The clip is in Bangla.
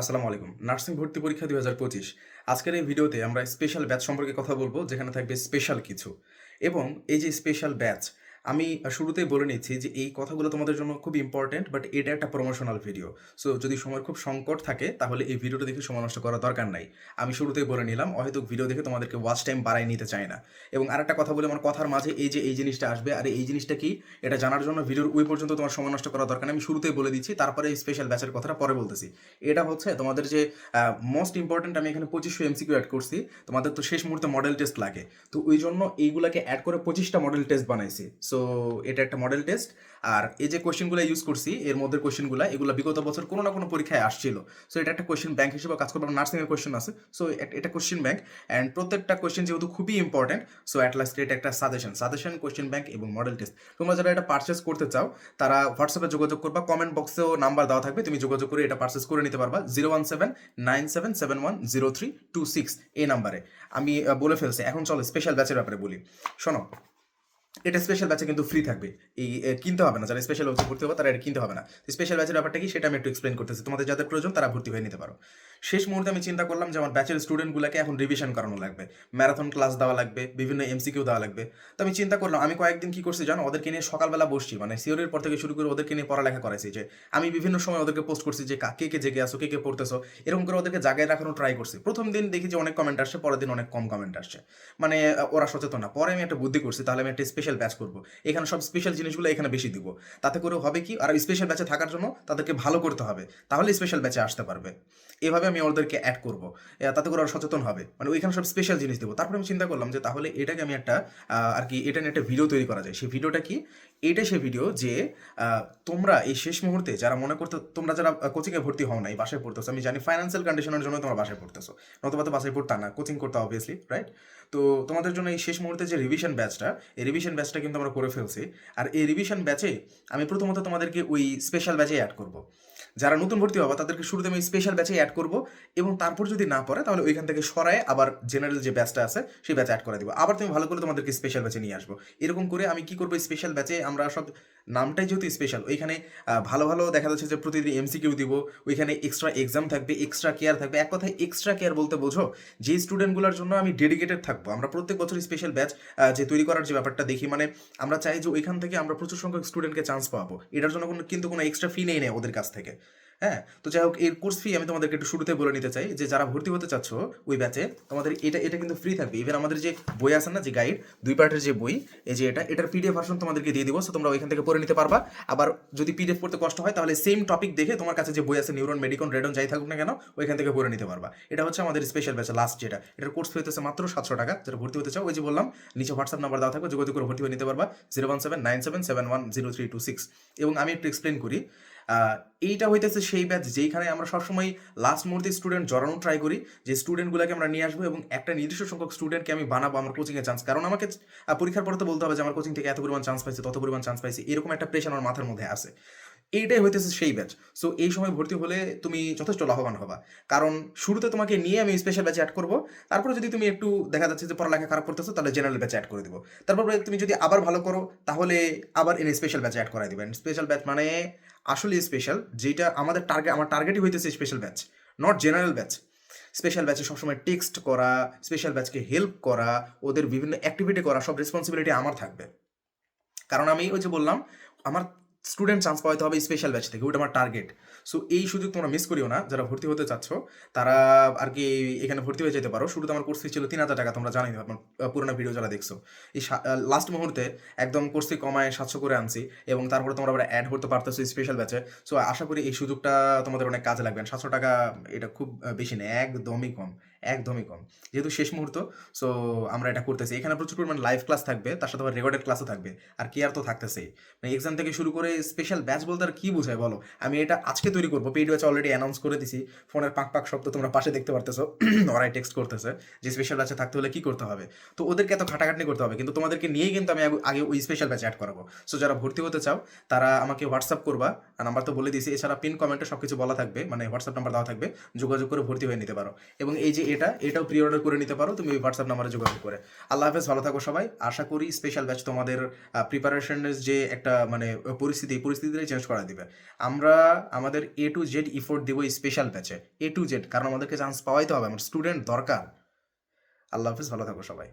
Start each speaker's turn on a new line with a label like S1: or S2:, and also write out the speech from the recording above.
S1: আসসালামু আলাইকুম। নার্সিং ভর্তি পরীক্ষা দুই হাজার পঁচিশ। আজকের এই ভিডিওতে আমরা স্পেশাল ব্যাচ সম্পর্কে কথা বলব, যেখানে থাকবে স্পেশাল কিছু। এবং এই যে স্পেশাল ব্যাচ আমি শুরুতেই বলে নিচ্ছি যে এই কথাগুলো তোমাদের জন্য খুব ইম্পর্টেন্ট বাট এটা একটা প্রমোশনাল ভিডিও সো যদি সময় খুব সংকট থাকে, তাহলে এই ভিডিওটা দেখে সময় নষ্ট করার দরকার নাই। আমি শুরুতেই বলে নিলাম হয়তো ভিডিও দেখে তোমাদেরকে ওয়াচ টাইম বাড়াই নিতে চাই না। এবং আরেকটা কথা বলে আমার কথার মাঝে এই যে এই জিনিসটা আসবে, আর এই জিনিসটা কি? এটা জানার জন্য ভিডিওর ওই পর্যন্ত তোমার সময় নষ্ট করার দরকার আমি শুরুতেই বলে দিচ্ছি, তারপরে স্পেশাল ব্যাচের কথাটা পরে বলতেছি। এটা হচ্ছে তোমাদের যে মোস্ট ইম্পর্টেন্ট আমি এখানে পঁচিশশো এমসিকিউ অ্যাড করছি। তোমাদের তো শেষ মুহূর্তে মডেল টেস্ট লাগে। তো ওই জন্য এইগুলাকে অ্যাড করে পঁচিশটা মডেল টেস্ট বানাইছি। সো এটা একটা মডেল টেস্ট আর এই যে কোশ্চেনগুলো ইউজ করছি, এর মধ্যে কোশ্চেনগুলো এগুলো বিগত বছর কোনো না কোনো পরীক্ষায় আসছিল। সো এটা একটা কোয়েশ্চেন ব্যাংক হিসেবে কাজ করবে নার্সিং এর কোশ্চেন আছে। সো এটা কোয়েশ্চেন ব্যাংক অ্যান্ড প্রত্যেকটা কোয়েশ্চেন যেহেতু খুবই ইম্পর্টেন্ট সো অ্যাট লাস্ট এটা একটা সাজেশন সাজেশন কোয়েশ্চেন ব্যাংক এবং মডেল টেস্ট তোমরা যারা এটা পারচেস করতে চাও, তারা হোয়াটসঅ্যাপে যোগাযোগ করবা কমেন্ট বক্সেও নাম্বার দেওয়া থাকবে, তুমি যোগাযোগ করে এটা পারচেস করে নিতে পারবা zero one seven nine seven seven one zero three two six এই নাম্বারে আমি বলে ফেলছি, এখন চলো স্পেশাল ব্যাচের ব্যাপারে বলি। শোনো এটা স্পেশাল ব্যাচে কিন্তু ফ্রি থাকবে। এই কিনতে হবে না, যারা স্পেশাল ব্যাচে ভর্তি হবে তারা এটা কিনতে হবে না। স্পেশাল ব্যাচের ব্যাপারটা কি, সেটা আমি একটু এক্সপ্লেন করতেছি। তোমাদের যাদের প্রয়োজন, তারা ভর্তি হয়ে নিতে পারো। শেষ মুহূর্তে আমি চিন্তা করলাম যে আমার ব্যাচের স্টুডেন্টগুলোকে এখন রিভিশন করানো লাগবে। ম্যারাথন ক্লাস দেওয়া লাগবে, বিভিন্ন এমসিকিউ দেওয়া লাগবে। তো আমি চিন্তা করলাম, আমি কয়েকদিন কি করছি জানো? ওদেরকে নিয়ে সকালবেলা বসছি মানে সিওরের পর থেকে শুরু করে ওদেরকে নিয়ে পড়ালেখা করাইছি যে, আমি বিভিন্ন সময় ওদেরকে পোস্ট করছি যে, কা- কে জেগে আসো কে কে পড়তেছো? এরকম করে ওদেরকে জায়গায় রাখানো ট্রাই করছি। প্রথম দিন দেখি যে অনেক কমেন্ট আসছে, পরের দিন অনেক কম কমেন্ট আসছে। মানে ওরা সচেতন না। পরে আমি একটা বুদ্ধি করছি, তাহলে আমি একটা স্পেশাল ব্যাচ করব। এখানে সব স্পেশাল জিনিসগুলো এখানে বেশি দিব। তাতে করে হবে কি? আর স্পেশাল ব্যাচে থাকার জন্য তাদেরকে ভালো করতে হবে। তাহলে স্পেশাল ব্যাচে আসতে পারবে। এভাবে আমি ওদেরকে অ্যাড করব। তাতে করে ওরা সচেতন হবে। মানে ওইখানে সব স্পেশাল জিনিস দেবো। তারপরে আমি চিন্তা করলাম যে তাহলে এটাকে আমি একটা আর কি এটা নিয়ে একটা ভিডিও তৈরি করা যায়। সেই ভিডিওটা কি? এটা সেই ভিডিও যে তোমরা এই শেষ মুহূর্তে যারা মনে করতে, তোমরা যারা কোচিংয়ে ভর্তি হও নাই, বাসায় পড়তেছো, আমি জানি ফাইন্যান্সিয়াল কন্ডিশনের জন্য তোমরা বাসায় পড়তেছো। নতুবা তো বাসায় পড়তা না কোচিং করতে অবভিয়াসলি রাইট তো তোমাদের জন্য এই শেষ মুহূর্তে যে রিভিশন ব্যাচটা এই রিভিশন ব্যাচটা কিন্তু আমরা করে ফেলছি। আর এই রিভিশন ব্যাচে আমি প্রথমত তোমাদেরকে ওই স্পেশাল ব্যাচে অ্যাড করব। যারা নতুন ভর্তি হবে তাদেরকে শুরুতে আমি স্পেশাল ব্যাচে অ্যাড করব এবং তারপর যদি না পড়ে, তাহলে ওইখান থেকে সরায় আবার জেনারেল যে ব্যাচটা আছে, সেই ব্যাচে অ্যাড করে দিব। আবার তুমি ভালো করে তোমাদেরকে স্পেশাল ব্যাচে নিয়ে আসব। এরকম করে আমি কি করব স্পেশাল ব্যাচে আমরা সব নামটাই যেহেতু স্পেশাল ওইখানে ভালো ভালো দেখা যাচ্ছে যে প্রতিদিন এমসিকিউ দিব, ওইখানে এক্সট্রা এক্সাম থাকবে এক্সট্রা কেয়ার থাকবে। এক কথায় এক্সট্রা কেয়ার বলতে বোঝো, যে স্টুডেন্টগুলোর জন্য আমি ডেডিকেটেড থাকব। আমরা প্রত্যেক বছর স্পেশাল ব্যাচ যে তৈরি করার যে ব্যাপারটা দেখি মানে আমরা চাই যে ওইখান থেকে আমরা প্রচুর সংখ্যক স্টুডেন্টকে চান্স পাবো। এটার জন্য কোনো, কিন্তু কোনো এক্সট্রা ফি নেই নেই ওদের কাছ থেকে। হ্যাঁ তো যাই হোক, এর কোর্স ফি আমি তোমাদেরকে একটু শুরুতে বলে নিতে চাই যে যারা ভর্তি হতে চাচ্ছ ওই ব্যাচে তোমাদের এটা এটা কিন্তু ফ্রি থাকবে। ইভেন আমাদের যে বই আছে না, যে গাইড দুই পার্টের যে বই, এই যে এটা, এটার পিডিএফ ভার্সন তোমাদেরকে দিয়ে দিব। সো তোমরা ওইখান থেকে পড়ে নিতে পারবা। আবার যদি পিডিএফ পড়তে কষ্ট হয়, তাহলে সেম টপিক দেখে তোমার কাছে যে বই আছে নিউরন মেডিকন রেডন যাই থাকুক না কেন, ওইখান থেকে পড়ে নিতে পারবা। এটা হচ্ছে আমাদের স্পেশাল ব্যাচ লাস্ট যেটা। এটার কোর্স ফি হতেছে মাত্র সাতশো টাকা। যারা ভর্তি হতে চাও, ওই যে বললাম, নিচে হোয়াটসঅ্যাপ নাম্বার দেওয়া থাকবে, যোগাযোগ করে ভর্তি হয়ে নিতে পারবা। Zero one seven nine seven seven one zero three two six এবং আমি একটু এক্সপ্লেন করি এইটা হইতেছে সেই ব্যাচ যেইখানে আমরা সবসময় লাস্ট মুহূর্তে স্টুডেন্ট জড়ানো ট্রাই করি, যে স্টুডেন্টগুলোকে আমরা নিয়ে আসব এবং একটা নির্দিষ্ট সংখ্যক স্টুডেন্টকে আমি বানাবো আমার কোচিংয়ের চান্স কারণ আমাকে পরীক্ষার পরে তো বলতে হবে যে আমার কোচিং থেকে এত পরিমাণ চান্স পাইছে, তত পরিমাণ চান্স পাইছে, এরকম একটা প্রেশার আমার মাথার মধ্যে আছে। এইটাই হইতেছে সেই ব্যাচ সো এই সময় ভর্তি হলে তুমি যথেষ্ট লাভবান হবা। কারণ শুরুতে তোমাকে নিয়ে আমি স্পেশাল ব্যাচে অ্যাড করব। তারপরে যদি তুমি একটু দেখা যাচ্ছে যে পড়ালেখা খারাপ করতেছো, তাহলে জেনারেল ব্যাচে অ্যাড করে দেবো। তারপরে তুমি যদি আবার ভালো করো, তাহলে আবার এনে স্পেশাল ব্যাচে অ্যাড করাই দিবেন স্পেশাল ব্যাচ মানে আসলে স্পেশাল যেটা আমাদের টার্গেট আমার টার্গেটই হইতেছে special batch not general batch special ব্যাচে সবসময় টেক্সট করা স্পেশাল ব্যাচকে হেল্প করা, ওদের বিভিন্ন অ্যাক্টিভিটি করা, সব রেসপন্সিবিলিটি আমার থাকবে। কারণ আমি ওই যে বললাম, আমার স্টুডেন্ট চান্স পাওয়াতে হবে স্পেশাল ব্যাচ থেকে ওটা আমার টার্গেট সো এই সুযোগ তোমরা মিস করিও না, যারা ভর্তি হতে চাচ্ছ, তারা আর কি এখানে ভর্তি হয়ে যেতে পারো। শুরুতে আমার কোর্স ছিল তিন হাজার টাকা, তোমরা জানি আমার পুরোনো ভিডিও যারা দেখছ। এই লাস্ট মুহূর্তে একদম কোর্স কমায় সাতশো করে আনছি, এবং তারপরে তোমরা আবার অ্যাড করতে পারতেছো স্পেশাল ব্যাচে সো আশা করি এই সুযোগটা তোমাদের অনেক কাজে লাগবে। সাতশো টাকা, এটা খুব বেশি না, একদমই কম। একদমই কম। যেহেতু শেষ মুহূর্ত সো আমরা এটা করতেছি। এখানে প্রচুর পরিমাণ লাইভ ক্লাস থাকবে, তার সাথে আবার রেকর্ডেড ক্লাসও থাকবে। আর কেয়ার তো থাকতেছেই। মানে এক্সাম থেকে শুরু করে স্পেশাল ব্যাচ বলতে আর কি বোঝায় বলো? আমি এটা আজকে তৈরি করব। পেইড ব্যাচ অলরেডি অ্যানাউন্স করে দিছি। ফোনের পাক পাক শব্দ তোমরা পাশে দেখতে পারতেছো। ওরাই টেক্সট করতেছে যে স্পেশাল ব্যাচে থাকতে হলে কী করতে হবে? তো ওদেরকে এত খাটাখাটনি করতে হবে। কিন্তু তোমাদেরকে নিয়েই কিন্তু আমি আগে- ওই স্পেশাল ব্যাচ অ্যাড করাবো। সো যারা ভর্তি হতে চাও, তারা আমাকে হোয়াটসঅ্যাপ করবা। নাম্বার তো বলে দিয়েছি। এছাড়া পিন কমেন্টে সব কিছু বলা থাকবে। মানে হোয়াটসঅ্যাপ নাম্বার দেওয়া থাকবে। যোগাযোগ করে ভর্তি হয়ে নিতে পারো। এবং এই যে এটা, এটাও প্রি অর্ডার করে নিতে পারো, তুমি হোয়াটসঅ্যাপ নাম্বারে যোগাযোগ করে। আল্লাহ হাফেজ, ভালো থাকো সবাই। আশা করি স্পেশাল ব্যাচ তোমাদের প্রিপারেশনের যে একটা মানে পরিস্থিতি, এই পরিস্থিতিটাই চেঞ্জ করা দিবে। আমরা, আমাদের এ টু জেড ইফোর্ট দেবো এই স্পেশাল ব্যাচে এ টু জেড কারণ আমাদেরকে চান্স পাওয়াই তো হবে, আমার স্টুডেন্ট দরকার। আল্লাহ হাফেজ, ভালো থাকো সবাই।